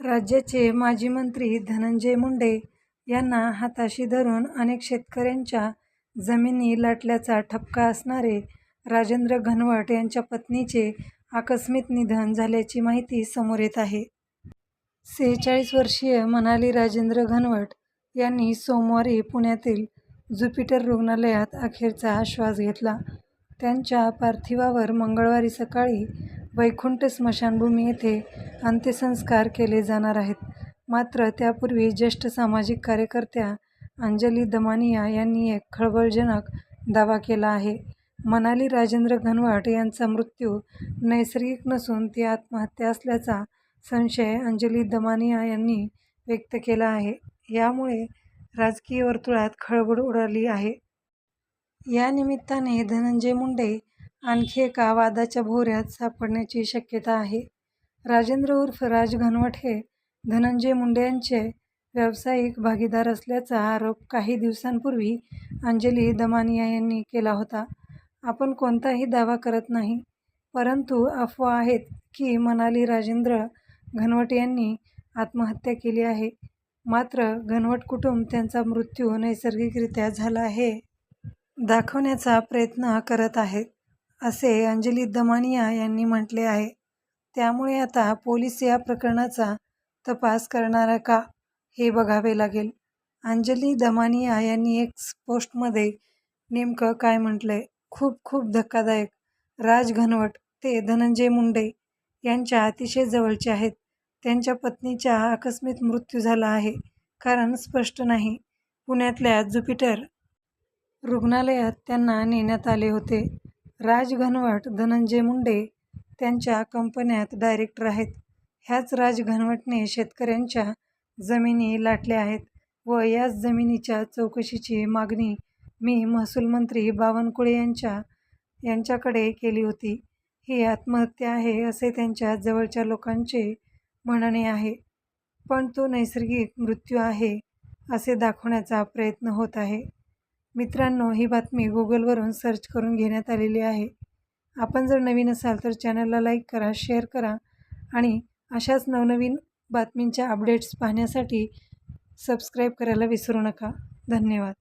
राज्याचे माजी मंत्री धनंजय मुंडे यांना हाताशी धरून अनेक शेतकऱ्यांच्या जमिनी लाटल्याचा ठपका असणारे राजेंद्र घनवट यांच्या पत्नीचे आकस्मिक निधन झाल्याची माहिती समोर येत आहे. सेहेचाळीस वर्षीय मनाली राजेंद्र घनवट यांनी सोमवारी पुण्यातील ज्युपिटर रुग्णालयात अखेरचा श्वास घेतला. त्यांच्या पार्थिवावर मंगळवारी सकाळी वैकुंठ स्मशानभूमी येथे अंत्यसंस्कार केले जाणार आहेत. मात्र त्यापूर्वी ज्येष्ठ सामाजिक कार्यकर्त्या अंजली दमानिया यांनी एक खळबळजनक दावा केला आहे. मनाली राजेंद्र घनवट यांचा मृत्यू नैसर्गिक नसून ती आत्महत्या असल्याचा संशय अंजली दमानिया यांनी व्यक्त केला आहे. यामुळे राजकीय वर्तुळात खळबळ उडाली आहे. या निमित्ताने धनंजय मुंडे आणखी एका वादाच्या भोऱ्यात सापडण्याची शक्यता आहे. राजेंद्र उर्फ राज घनवट हे धनंजय मुंडे यांचे व्यावसायिक भागीदार असल्याचा आरोप काही दिवसांपूर्वी अंजली दमानिया यांनी केला होता. आपण कोणताही दावा करत नाही, परंतु अफवा आहेत की मनाली राजेंद्र घनवट यांनी आत्महत्या केली आहे. मात्र घनवट कुटुंब त्यांचा मृत्यू नैसर्गिकरित्या झाला हे दाखवण्याचा प्रयत्न करत आहेत, असे अंजली दमानिया यांनी म्हटले आहे. त्यामुळे आता पोलीस या प्रकरणाचा तपास करणार का, हे बघावे लागेल. अंजली दमानिया यांनी एक्स पोस्टमध्ये नेमकं काय म्हटलंय? खूप खूप धक्कादायक. राज घनवट ते धनंजय मुंडे यांच्या अतिशय जवळचे आहेत. त्यांच्या पत्नीचा आकस्मिक मृत्यू झाला आहे. कारण स्पष्ट नाही. पुण्यातल्या ज्युपिटर रुग्णालयात त्यांना नेण्यात आले होते. राज घनवट धनंजय मुंडे त्यांच्या कंपन्यात डायरेक्टर आहेत. ह्याच राज घनवटने शेतकऱ्यांच्या जमिनी लाटल्या आहेत व याच जमिनीच्या चौकशीची मागणी मी महसूलमंत्री बावनकुळे यांच्या यांच्याकडे केली होती. ही आत्महत्या आहे असे त्यांच्या जवळच्या लोकांचे म्हणणे आहे. पण तो नैसर्गिक मृत्यू आहे असे दाखवण्याचा प्रयत्न होत आहे. मित्रांनो ही बातमी गुगलवरून सर्च करून घेण्यात आलेली आहे. आपण जर नवीन असाल तर चॅनलला लाईक करा, शेअर करा आणि अशाच नवनवीन बातमींच्या अपडेट्स पाहण्यासाठी सबस्क्राईब करायला विसरू नका. धन्यवाद.